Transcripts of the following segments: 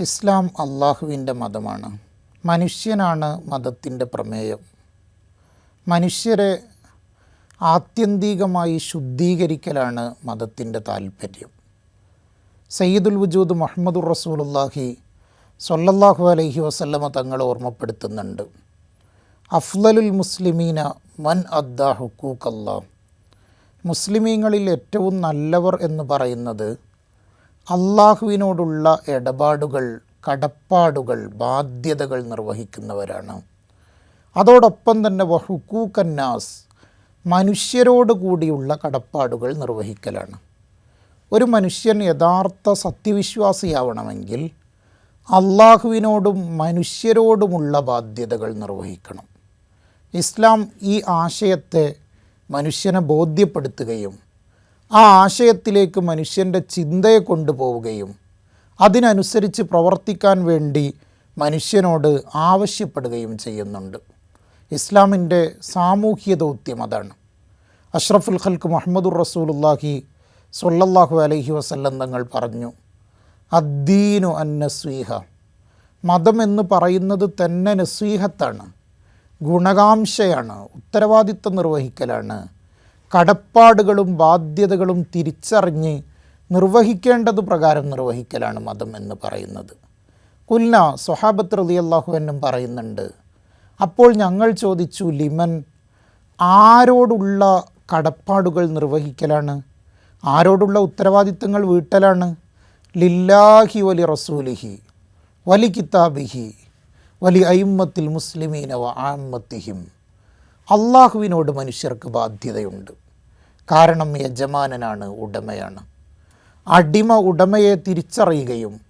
ഇസ്ലാം അള്ളാഹുവിന്റെ മതമാണ്. മനുഷ്യനാണ് മതത്തിന്റെ പ്രമേയം. മനുഷ്യരെ ആത്യന്തികമായി ശുദ്ധീകരിക്കലാണ് മതത്തിന്റെ താല്പര്യം. സയ്യിദുൽ വജൂദ് മുഹമ്മദുർ റസൂലുല്ലാഹി സൊല്ലല്ലാഹു അലൈഹി വസല്ലമ തങ്ങൾ ഓർമ്മപ്പെടുത്തുന്നുണ്ട്. അഫ്ലലുൽ മുസ്ലിമീന മൻ അദ്ദ ഹുക്കൂക്കല്ലാ മുസ്ലിമീങ്ങളിൽ ഏറ്റവും നല്ലവർ എന്ന് പറയുന്നത് അള്ളാഹുവിനോടുള്ള ഇടപാടുകൾ കടപ്പാടുകൾ ബാധ്യതകൾ നിർവഹിക്കുന്നവരാണ്. അതോടൊപ്പം തന്നെ വഹുക്കൂക്കന്നാസ് മനുഷ്യരോട് കൂടിയുള്ള കടപ്പാടുകൾ നിർവഹിക്കലാണ്. ഒരു മനുഷ്യൻ യഥാർത്ഥ സത്യവിശ്വാസിയാവണമെങ്കിൽ അള്ളാഹുവിനോടും മനുഷ്യരോടുമുള്ള ബാധ്യതകൾ നിർവഹിക്കണം. ഇസ്ലാം ഈ ആശയത്തെ മനുഷ്യനെ ബോധ്യപ്പെടുത്തുകയും ആ ആശയത്തിലേക്ക് മനുഷ്യന്റെ ചിന്തയെ കൊണ്ടുപോവുകയും അതിനനുസരിച്ച് പ്രവർത്തിക്കാൻ വേണ്ടി മനുഷ്യനോട് ആവശ്യപ്പെടുകയും ചെയ്യുന്നുണ്ട്. ഇസ്ലാമിന്റെ സാമൂഹ്യ ദൗത്യം അതാണ്. അഷ്റഫുൽ ഖൽക്ക് മുഹമ്മദുർ റസൂലുല്ലാഹി സൊല്ലാഹു അലഹി വസല്ലം തങ്ങൾ പറഞ്ഞു അദ്ദീനു അന്നസ്വീഹ മതം എന്ന് പറയുന്നത് തന്നെ നസ്വീഹത്താണ് ഗുണകാംക്ഷയാണ് ഉത്തരവാദിത്വം നിർവഹിക്കലാണ് കടപ്പാടുകളും ബാധ്യതകളും തിരിച്ചറിഞ്ഞ് നിർവഹിക്കേണ്ടത് പ്രകാരം നിർവഹിക്കലാണ് മതം എന്ന് പറയുന്നത്. കുൽന സൊഹാബത്ത് റലി അള്ളാഹു എന്നും പറയുന്നുണ്ട് അപ്പോൾ ഞങ്ങൾ ചോദിച്ചു ലിമൻ ആരോടുള്ള കടപ്പാടുകൾ നിർവഹിക്കലാണ്? ആരോടുള്ള ഉത്തരവാദിത്തങ്ങൾ വീട്ടലാണ്? ലില്ലാഹി വലി റസൂലിഹി വലി കിതാബിഹി വലി അയിമ്മത്തിൽ മുസ്ലിമീനവ ആമ്മത്തിഹിം അള്ളാഹുവിനോട് മനുഷ്യർക്ക് ബാധ്യതയുണ്ട്. കാരണം യജമാനനാണ് ഉടമയാണ്. അടിമ ഉടമയെ തിരിച്ചറിയുകയും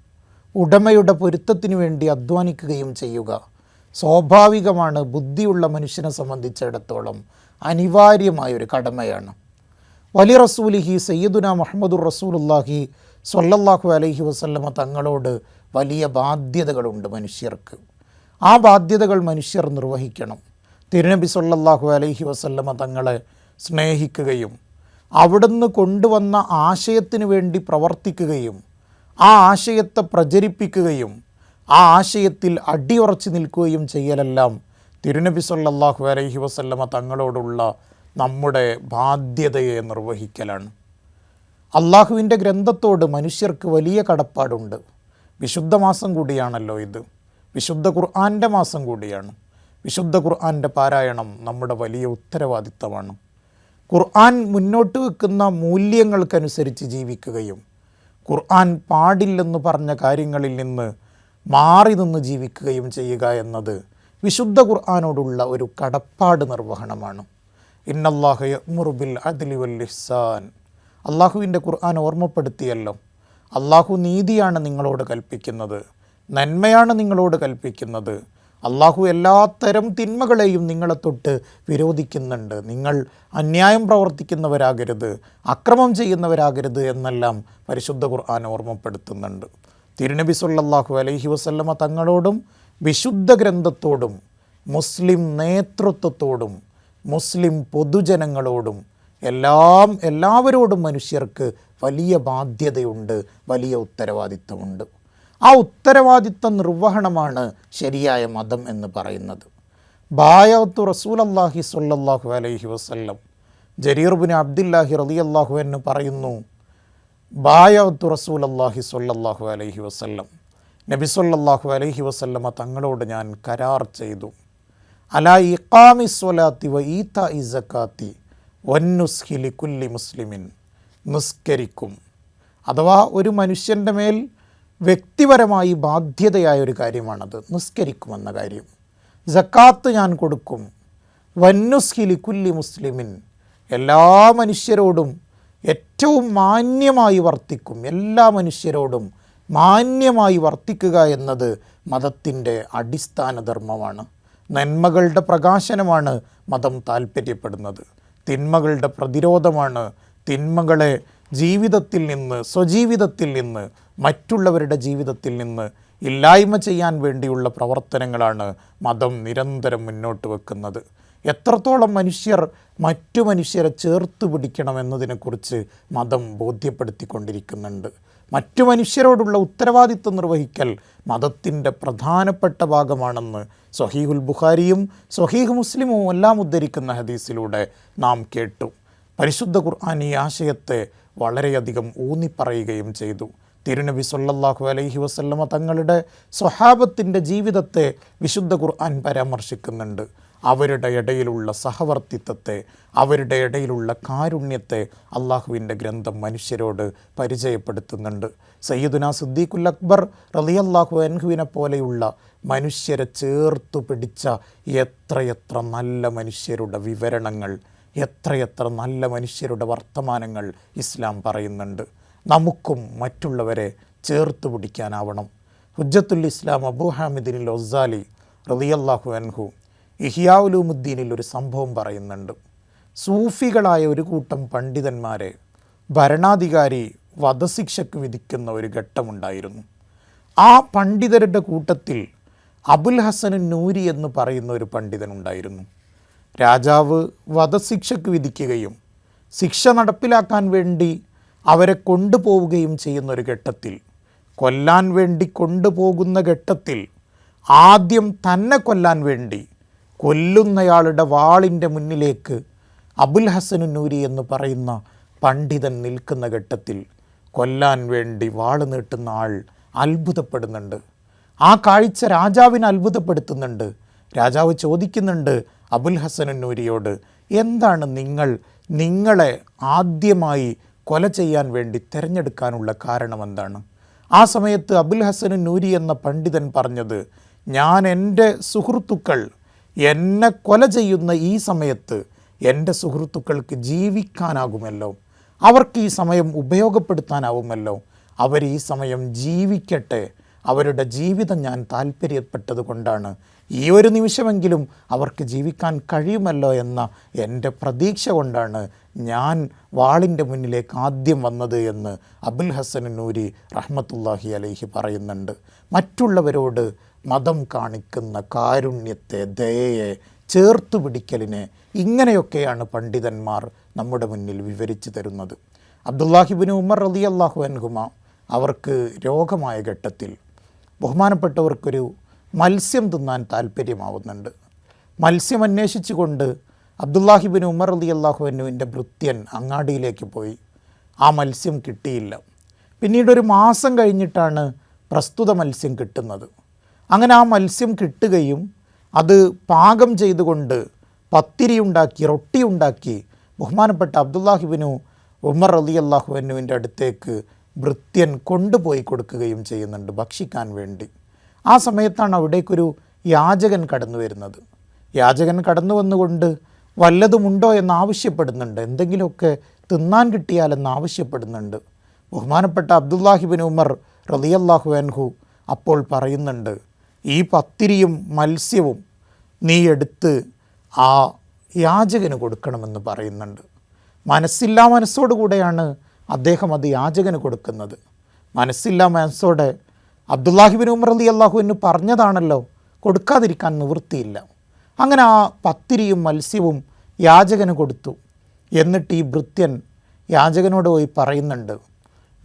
ഉടമയുടെ പൊരുത്തത്തിനു വേണ്ടി അധ്വാനിക്കുകയും ചെയ്യുക സ്വാഭാവികമാണ്. ബുദ്ധിയുള്ള മനുഷ്യനെ സംബന്ധിച്ചിടത്തോളം അനിവാര്യമായൊരു കടമയാണ്. വലി റസൂലിഹി സയ്യിദുന മുഹമ്മദുർ റസൂലുല്ലാഹി സ്വല്ലല്ലാഹു അലൈഹി വസല്ലമ തങ്ങളോട് വലിയ ബാധ്യതകളുണ്ട് മനുഷ്യർക്ക്. ആ ബാധ്യതകൾ മനുഷ്യർ നിർവഹിക്കണം. തിരുനബി സല്ലാഹു അലൈഹി വസല്ലമ തങ്ങളെ സ്നേഹിക്കുകയും അവിടുന്ന് കൊണ്ടുവന്ന ആശയത്തിന് വേണ്ടി പ്രവർത്തിക്കുകയും ആ ആശയത്തെ പ്രചരിപ്പിക്കുകയും ആ ആശയത്തിൽ അടിയുറച്ചു നിൽക്കുകയും ചെയ്യലെല്ലാം തിരുനബി സല്ലാഹു അലൈഹി വസല്ലമ തങ്ങളോടുള്ള നമ്മുടെ ബാധ്യതയെ നിർവഹിക്കലാണ്. അള്ളാഹുവിന്റെ ഗ്രന്ഥത്തോട് മനുഷ്യർക്ക് വലിയ കടപ്പാടുണ്ട്. വിശുദ്ധ മാസം കൂടിയാണല്ലോ ഇത്. വിശുദ്ധ ഖുർആാന്റെ മാസം കൂടിയാണ്. വിശുദ്ധ ഖുർആാന്റെ പാരായണം നമ്മുടെ വലിയ ഉത്തരവാദിത്തമാണ്. ഖുർആൻ മുന്നോട്ട് വെക്കുന്ന മൂല്യങ്ങൾക്കനുസരിച്ച് ജീവിക്കുകയും ഖുർആൻ പാടില്ലെന്ന് പറഞ്ഞ കാര്യങ്ങളിൽ നിന്ന് മാറി നിന്ന് ജീവിക്കുകയും ചെയ്യുക എന്നത് വിശുദ്ധ ഖുർആാനോടുള്ള ഒരു കടപ്പാട് നിർവഹണമാണ്. ഇന്നല്ലാഹു മുറുബിൽ അദ്ലി വൽ ഇഹ്സാൻ. അള്ളാഹുവിന്റെ ഖുർആൻ ഓർമ്മപ്പെടുത്തിയല്ലോ. അള്ളാഹു നീതിയാണ് നിങ്ങളോട് കൽപ്പിക്കുന്നത്. നന്മയാണ് നിങ്ങളോട് കൽപ്പിക്കുന്നത്. അള്ളാഹു എല്ലാത്തരം തിന്മകളെയും നിങ്ങളെ തൊട്ട് വിരോധിക്കുന്നുണ്ട്. നിങ്ങൾ അന്യായം പ്രവർത്തിക്കുന്നവരാകരുത് അക്രമം ചെയ്യുന്നവരാകരുത് എന്നെല്ലാം പരിശുദ്ധ ഖുർആൻ ഓർമ്മപ്പെടുത്തുന്നുണ്ട്. തിരുനബി സല്ലാഹു അലൈഹി വസല്ലമ തങ്ങളോടും വിശുദ്ധ ഗ്രന്ഥത്തോടും മുസ്ലിം നേതൃത്വത്തോടും മുസ്ലിം പൊതുജനങ്ങളോടും എല്ലാം എല്ലാവരോടും മനുഷ്യർക്ക് വലിയ ബാധ്യതയുണ്ട് വലിയ ഉത്തരവാദിത്തമുണ്ട് ആ ഉത്തരവാദിത്ത നിർവഹണമാണ് ശരിയായ മതം എന്ന് പറയുന്നത്. ബായത്തു അള്ളാഹി സ്വല്ലല്ലാഹു അലൈഹി വസല്ലം. അബ്ദില്ലാഹി അബ്ദുല്ലാഹി അള്ളാഹു എന്ന് പറയുന്നു ബായത്തു അള്ളാഹി സ്വല്ലല്ലാഹു അലൈഹി വസ്ല്ലം. നബി സല്ലാഹു അലൈഹി വസല്ലമ തങ്ങളോട് ഞാൻ കരാർ ചെയ്തു. അലാ ഇഖാമി സ്വലാത്തി വ ഈത്ത ഇ കുല്ലി മുസ്ലിമിൻ. നിസ്കരിക്കും. അഥവാ ഒരു മനുഷ്യന്റെ മേൽ വ്യക്തിപരമായി ബാധ്യതയായ ഒരു കാര്യമാണത്. നിസ്കരിക്കുമെന്ന കാര്യം. ജക്കാത്ത് ഞാൻ കൊടുക്കും. വന്നുസ്ഹിലി കുല്ലി മുസ്ലിമിൻ. എല്ലാ മനുഷ്യരോടും ഏറ്റവും മാന്യമായി വർത്തിക്കും. എല്ലാ മനുഷ്യരോടും മാന്യമായി വർത്തിക്കുക എന്നത് മതത്തിന്റെ അടിസ്ഥാന ധർമ്മമാണ് നന്മകളുടെ പ്രകാശനമാണ് മതം താല്പര്യപ്പെടുന്നത് തിന്മകളുടെ പ്രതിരോധമാണ് തിന്മകളെ ജീവിതത്തിൽ നിന്ന് സ്വജീവിതത്തിൽ നിന്ന് മറ്റുള്ളവരുടെ ജീവിതത്തിൽ നിന്ന് ഇല്ലായ്മ ചെയ്യാൻ വേണ്ടിയുള്ള പ്രവർത്തനങ്ങളാണ് മതം നിരന്തരം മുന്നോട്ട് വെക്കുന്നത്. എത്രത്തോളം മനുഷ്യർ മറ്റു മനുഷ്യരെ ചേർത്ത് പിടിക്കണം എന്നതിനെക്കുറിച്ച് മതം ബോധ്യപ്പെടുത്തിക്കൊണ്ടിരിക്കുന്നുണ്ട്. മറ്റു മനുഷ്യരോടുള്ള ഉത്തരവാദിത്വം നിർവഹിക്കൽ മതത്തിന്റെ പ്രധാനപ്പെട്ട ഭാഗമാണെന്ന് സൊഹീഹുൽ ബുഖാരിയും സൊഹീഹ് മുസ്ലിമും എല്ലാം ഉദ്ധരിക്കുന്ന ഹദീസിലൂടെ നാം കേട്ടു. പരിശുദ്ധ ഖുർആൻ ഈ ആശയത്തെ വളരെയധികം ഊന്നിപ്പറയുകയും ചെയ്തു. തിരുനബി സല്ലാഹു അലൈഹി വസല്ലമ തങ്ങളുടെ സ്വഹാബത്തിന്റെ ജീവിതത്തെ വിശുദ്ധ ഖുർആൻ പരാമർശിക്കുന്നുണ്ട്. അവരുടെ ഇടയിലുള്ള സഹവർത്തിത്വത്തെ അവരുടെ ഇടയിലുള്ള കാരുണ്യത്തെ അള്ളാഹുവിന്റെ ഗ്രന്ഥം മനുഷ്യരോട് പരിചയപ്പെടുത്തുന്നുണ്ട്. സയ്യിദുന സിദ്ദീഖുൽ അക്ബർ റളിയല്ലാഹു അൻഹുവിനെ പോലെയുള്ള മനുഷ്യരെ ചേർത്തു പിടിച്ച എത്രയെത്ര നല്ല മനുഷ്യരുടെ വിവരണങ്ങൾ എത്രയെത്ര നല്ല മനുഷ്യരുടെ വർത്തമാനങ്ങൾ ഇസ്ലാം പറയുന്നുണ്ട്. നമുക്കും മറ്റുള്ളവരെ ചേർത്ത് പിടിക്കാനാവണം. ഹുജ്ജത്തുൽ ഇസ്ലാം അബൂ ഹാമിദിനിൽ ഒസാലി റളിയല്ലാഹു അൻഹു ഇഹിയാവുലൂമുദ്ദീനിൽ ഒരു സംഭവം പറയുന്നുണ്ട്. സൂഫികളായ ഒരു കൂട്ടം പണ്ഡിതന്മാരെ ഭരണാധികാരി വധശിക്ഷയ്ക്ക് വിധിക്കുന്ന ഒരു ഘട്ടമുണ്ടായിരുന്നു. ആ പണ്ഡിതരുടെ കൂട്ടത്തിൽ അബുൽ ഹസൻ നൂരി എന്ന് പറയുന്ന ഒരു പണ്ഡിതനുണ്ടായിരുന്നു രാജാവ് വധശിക്ഷയ്ക്ക് വിധിക്കുകയും ശിക്ഷ നടപ്പിലാക്കാൻ വേണ്ടി അവരെ കൊണ്ടുപോവുകയും ചെയ്യുന്ന ഒരു ഘട്ടത്തിൽ കൊല്ലാൻ വേണ്ടി കൊണ്ടുപോകുന്ന ഘട്ടത്തിൽ ആദ്യം തന്നെ കൊല്ലാൻ വേണ്ടി കൊല്ലുന്നയാളുടെ വാളിന്റെ മുന്നിലേക്ക് അബുൽ ഹസനു നൂരി എന്ന് പറയുന്ന പണ്ഡിതൻ നിൽക്കുന്ന ഘട്ടത്തിൽ കൊല്ലാൻ വേണ്ടി വാൾ നീട്ടുന്ന ആൾ അത്ഭുതപ്പെടുന്നുണ്ട്. ആ കാഴ്ച രാജാവിനെ അത്ഭുതപ്പെടുത്തുന്നുണ്ട്. രാജാവ് ചോദിക്കുന്നുണ്ട് അബുൽ ഹസനു നൂരിയോട് എന്താണ് നിങ്ങൾ നിങ്ങളെ ആദ്യമായി കൊല ചെയ്യാൻ വേണ്ടി തിരഞ്ഞെടുക്കാനുള്ള കാരണമെന്താണ്? ആ സമയത്ത് അബുൽ ഹസൻ നൂരി എന്ന പണ്ഡിതൻ പറഞ്ഞത് ഞാൻ എന്റെ സുഹൃത്തുക്കൾ എന്നെ കൊല ചെയ്യുന്ന ഈ സമയത്ത് എന്റെ സുഹൃത്തുക്കൾക്ക് ജീവിക്കാനാകുമല്ലോ. അവർക്ക് ഈ സമയം ഉപയോഗപ്പെടുത്താനാവുമല്ലോ. അവർ ഈ സമയം ജീവിക്കട്ടെ അവരുടെ ജീവിതം ഞാൻ താല്പര്യപ്പെട്ടത് കൊണ്ടാണ്. ഈ ഒരു നിമിഷമെങ്കിലും അവർക്ക് ജീവിക്കാൻ കഴിയുമല്ലോ എന്ന എന്റെ പ്രതീക്ഷ കൊണ്ടാണ് ഞാൻ വാളിന്റെ മുന്നിലേക്ക് ആദ്യം വന്നത് എന്ന് അബുൽ ഹസൻ നൂരി റഹ്മത്തുല്ലാഹി അലൈഹി പറയുന്നുണ്ട്. മറ്റുള്ളവരോട് മതം കാണിക്കുന്ന കാരുണ്യത്തെ ദയയെ ചേർത്തു പിടിക്കലിനെ ഇങ്ങനെയൊക്കെയാണ് പണ്ഡിതന്മാർ നമ്മുടെ മുന്നിൽ വിവരിച്ചു തരുന്നത്. അബ്ദുല്ലാഹിബിന് ഉമർ റലി അള്ളാഹു അൻഹുമ അവർക്ക് രോഗമായ ഘട്ടത്തിൽ ബഹുമാനപ്പെട്ടവർക്കൊരു മത്സ്യം തിന്നാൻ താല്പര്യമാവുന്നുണ്ട് മത്സ്യം അന്വേഷിച്ചുകൊണ്ട് അബ്ദുല്ലാഹിബിൻ ഉമർ അലി അള്ളാഹുവിന്റെ ഭൃത്യൻ അങ്ങാടിയിലേക്ക് പോയി. ആ മത്സ്യം കിട്ടിയില്ല. പിന്നീട് ഒരു മാസം കഴിഞ്ഞിട്ടാണ് പ്രസ്തുത മത്സ്യം കിട്ടുന്നത്. അങ്ങനെ ആ മത്സ്യം കിട്ടുകയും അത് പാകം ചെയ്തുകൊണ്ട് പത്തിരി ഉണ്ടാക്കി റൊട്ടി ഉണ്ടാക്കി ബഹുമാനപ്പെട്ട അബ്ദുല്ലാഹിബിനു ഉമർ അലി അള്ളാഹുവിനുവിന്റെ അടുത്തേക്ക് ഭൃത്യൻ കൊണ്ടുപോയി കൊടുക്കുകയും ചെയ്യുന്നുണ്ട് ഭക്ഷിക്കാൻ വേണ്ടി. ആ സമയത്താണ് അവിടേക്കൊരു യാചകൻ കടന്നു വരുന്നത്. യാചകൻ കടന്നു വന്നുകൊണ്ട് വല്ലതുമുണ്ടോ എന്ന് ആവശ്യപ്പെടുന്നുണ്ട്. എന്തെങ്കിലുമൊക്കെ തിന്നാൻ കിട്ടിയാലെന്ന് ആവശ്യപ്പെടുന്നുണ്ട്. ബഹുമാനപ്പെട്ട അബ്ദുല്ലാഹിബിൻ ഉമർ റലിയല്ലാഹു അൻഹു അപ്പോൾ പറയുന്നുണ്ട് ഈ പത്തിരിയും മത്സ്യവും നീ എടുത്ത് ആ യാചകന് കൊടുക്കണമെന്ന് പറയുന്നുണ്ട്. മനസ്സില്ലാ മനസ്സോടുകൂടെയാണ് അദ്ദേഹം അത് യാചകന് കൊടുക്കുന്നത്. മനസ്സില്ല മനസ്സോടെ അബ്ദുല്ലാഹിബിൻ ഉമർ അലി അള്ളാഹു എന്ന് പറഞ്ഞതാണല്ലോ കൊടുക്കാതിരിക്കാൻ നിവൃത്തിയില്ല. അങ്ങനെ ആ പത്തിരിയും മത്സ്യവും യാചകന് കൊടുത്തു. എന്നിട്ട് ഈ ഭൃത്യൻ യാചകനോട് പോയി പറയുന്നുണ്ട്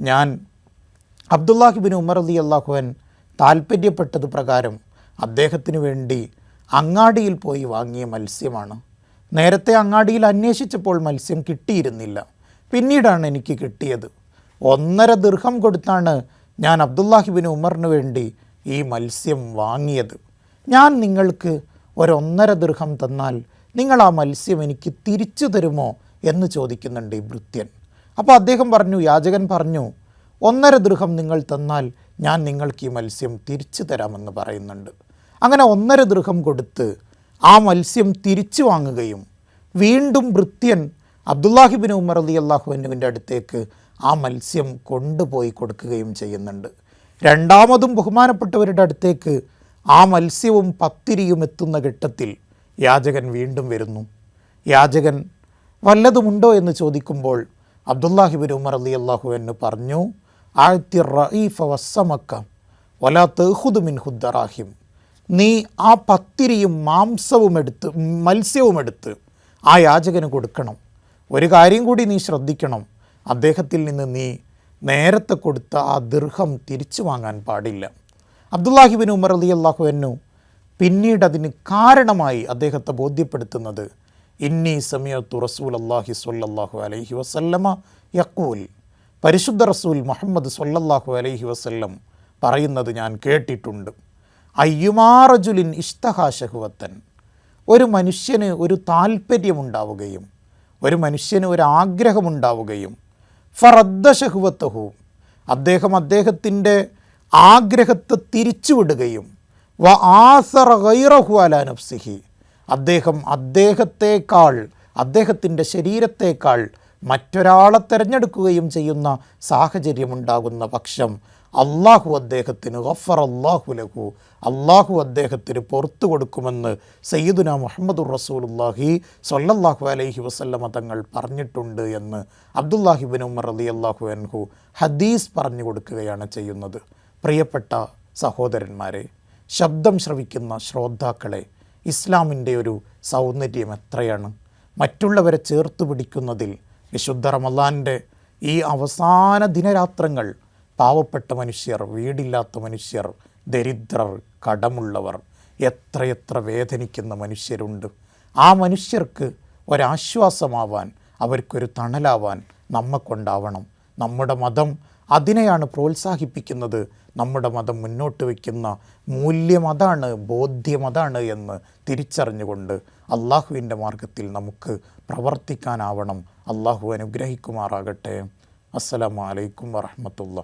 ഞാൻ അബ്ദുല്ലാഹിബിൻ ഉമർ അലി അള്ളാഹുവൻ താല്പര്യപ്പെട്ടത് പ്രകാരം അദ്ദേഹത്തിന് വേണ്ടി അങ്ങാടിയിൽ പോയി വാങ്ങിയ മത്സ്യമാണ്. നേരത്തെ അങ്ങാടിയിൽ അന്വേഷിച്ചപ്പോൾ മത്സ്യം കിട്ടിയിരുന്നില്ല. പിന്നീടാണ് എനിക്ക് കിട്ടിയത്. ഒന്നര ദീർഘം കൊടുത്താണ് ഞാൻ അബ്ദുല്ലാഹിബിൻ ഉമറിന് വേണ്ടി ഈ മത്സ്യം വാങ്ങിയത്. ഞാൻ നിങ്ങൾക്ക് ഒരൊന്നര ദീർഘം തന്നാൽ നിങ്ങൾ ആ മത്സ്യം എനിക്ക് തിരിച്ചു തരുമോ എന്ന് ചോദിക്കുന്നുണ്ട് ഈ ഭൃത്യൻ. അപ്പോൾ അദ്ദേഹം പറഞ്ഞു യാചകൻ പറഞ്ഞു ഒന്നര ദൃഹം നിങ്ങൾ തന്നാൽ ഞാൻ നിങ്ങൾക്ക് ഈ മത്സ്യം തിരിച്ചു തരാമെന്ന് പറയുന്നുണ്ട്. അങ്ങനെ ഒന്നര ദൃഹം കൊടുത്ത് ആ മത്സ്യം തിരിച്ചു വാങ്ങുകയും വീണ്ടും ഭൃത്യൻ അബ്ദുല്ലാഹിബിൻ ഉമർ അലി അള്ളാഹുവിനുവിന്റെ അടുത്തേക്ക് ആ മത്സ്യം കൊണ്ടുപോയി കൊടുക്കുകയും ചെയ്യുന്നുണ്ട്. രണ്ടാമതും ബഹുമാനപ്പെട്ടവരുടെ അടുത്തേക്ക് ആ മത്സ്യവും പത്തിരിയും എത്തുന്ന ഘട്ടത്തിൽ യാചകൻ വീണ്ടും വരുന്നു. യാചകൻ വല്ലതുമുണ്ടോ? എന്ന് ചോദിക്കുമ്പോൾ അബ്ദുല്ലാഹിബിൻ ഉമർ അലി അള്ളാഹു എന്ന് പറഞ്ഞു ആഴ്ത്തി റഈഫ വസ്സമക്ക വലാ തേഹുദ് മിൻ ഹുദ്ദറാഹിം നീ ആ പത്തിരിയും മാംസവും എടുത്ത് മത്സ്യവും എടുത്ത് ആ യാചകന് കൊടുക്കണം. ഒരു കാര്യം കൂടി നീ ശ്രദ്ധിക്കണം. അദ്ദേഹത്തിൽ നിന്ന് നീ നേരത്തെ കൊടുത്ത ആ ദീർഘം തിരിച്ചു വാങ്ങാൻ പാടില്ല. അബ്ദുല്ലാഹിബിൻ ഉമർ അലി അള്ളാഹു എന്നു പിന്നീട് അതിന് കാരണമായി അദ്ദേഹത്തെ ബോധ്യപ്പെടുത്തുന്നത് ഇന്നി സമയത്തു റസൂൽ അള്ളാഹി സ്വല്ലല്ലാഹു അലൈഹി വസല്ലമ യക്കൂൽ പരിശുദ്ധ റസൂൽ മുഹമ്മദ് സ്വല്ലല്ലാഹു അലൈഹി വസല്ലം പറയുന്നത് ഞാൻ കേട്ടിട്ടുണ്ട്. അയ്യുമാറജുലിൻ ഇഷ്തഹാ ഷഹുവത്തൻ ഒരു മനുഷ്യന് ഒരു താല്പര്യമുണ്ടാവുകയും ഒരു മനുഷ്യന് ഒരാഗ്രഹമുണ്ടാവുകയും ഫറദ്ദ ഷഹുവത്തഹു അദ്ദേഹം അദ്ദേഹത്തിന്റെ ആഗ്രഹത്തെ തിരിച്ചുവിടുകയും വ ആസറ ഗൈറഹു അല നഫ്സിഹി അദ്ദേഹം അദ്ദേഹത്തേക്കാൾ അദ്ദേഹത്തിന്റെ ശരീരത്തേക്കാൾ മറ്റൊരാളെ തിരഞ്ഞെടുക്കുകയും ചെയ്യുന്ന സാഹചര്യമുണ്ടാകുന്ന പക്ഷം അള്ളാഹു അദ്ദേഹത്തിന് ഗഫർ അള്ളാഹു ലഹു. അള്ളാഹു അദ്ദേഹത്തിന് പുറത്തു കൊടുക്കുമെന്ന് സയ്യിദുന മുഹമ്മദുർ റസൂലുല്ലാഹി സൊല്ലാഹു അലൈഹി വസല്ലമ തങ്ങൾ പറഞ്ഞിട്ടുണ്ട് എന്ന് അബ്ദുല്ലാഹിബിൻ ഉമർ അലി അള്ളാഹു അൻഹു ഹദീസ് പറഞ്ഞു കൊടുക്കുകയാണ് ചെയ്യുന്നത്. പ്രിയപ്പെട്ട സഹോദരന്മാരെ ശബ്ദം ശ്രവിക്കുന്ന ശ്രോതാക്കളെ ഇസ്ലാമിന്റെ ഒരു സൗന്ദര്യം എത്രയാണ്? മറ്റുള്ളവരെ ചേർത്ത് പിടിക്കുന്നതിൽ വിശുദ്ധ റമലാന്റെ ഈ അവസാന ദിനരാത്രങ്ങൾ പാവപ്പെട്ട മനുഷ്യർ വീടില്ലാത്ത മനുഷ്യർ ദരിദ്രർ കടമുള്ളവർ എത്രയെത്ര വേദനിക്കുന്ന മനുഷ്യരുണ്ട്. ആ മനുഷ്യർക്ക് ഒരാശ്വാസമാവാൻ അവർക്കൊരു തണലാവാൻ നമ്മക്കൊണ്ടാവണം നമ്മുടെ മതം അതിനെയാണ് പ്രോത്സാഹിപ്പിക്കുന്നത്. നമ്മുടെ മതം മുന്നോട്ട് വയ്ക്കുന്ന മൂല്യം അതാണ് ബോധ്യം അതാണ് എന്ന് തിരിച്ചറിഞ്ഞുകൊണ്ട് അള്ളാഹുവിന്റെ മാർഗത്തിൽ നമുക്ക് പ്രവർത്തിക്കാനാവണം. അള്ളാഹു അനുഗ്രഹിക്കുമാറാകട്ടെ. അസ്സലാമലൈക്കും വറഹമത്തുള്ള